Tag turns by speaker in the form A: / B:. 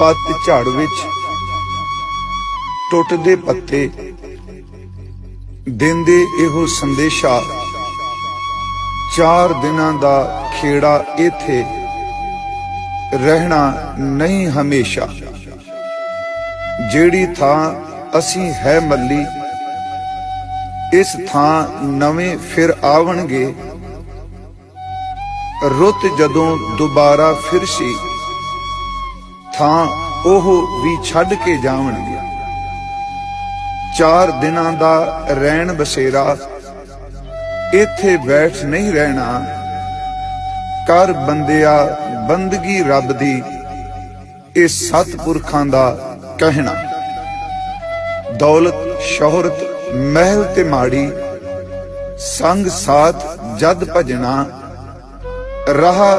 A: ਪੱਤ ਝੜ ਵਿੱਚ ਟੁੱਟਦੇ ਪੱਤੇ। ਦਿੰਦੇ ਇਹੋ ਸੰਦੇਸ਼ਾ। ਚਾਰ ਦਿਨਾਂ ਦਾ ਖੇੜਾ ਇਥੇ ਰਹਿਣਾ ਨਹੀਂ ਹਮੇਸ਼ਾ। ਜਿਹੜੀ ਥਾਂ ਅਸੀਂ ਹੈ ਮੱਲੀ, ਇਸ ਥਾਂ ਨਵੇਂ ਫਿਰ ਆਵਣਗੇ। ਰੁੱਤ ਜਦੋਂ ਦੁਬਾਰਾ ਫਿਰ ਸੀ। ਥਾਂ ਉਹ ਵੀ ਛੱਡ ਕੇ ਜਾਵਣਗੇ ਚਾਰ ਦਿਨਾਂ ਦਾ ਰਹਿਣ ਬਸੇਰਾ, ਇੱਥੇ ਬੈਠ ਨਹੀਂ ਰਹਿਣਾ। ਕਰ ਬੰਦਿਆ, ਬੰਦਗੀ ਰੱਬ ਦੀ, ਇਹ ਸਤਪੁਰਖਾਂ ਦਾ ਕਹਿਣਾ। ਦੌਲਤ, ਸ਼ੋਹਰਤ, ਮਹਿਲ ਤੇ ਮਾੜੀ, ਸੰਗ ਸਾਥ ਜਦ ਭਜਣਾ, ਰਹਾ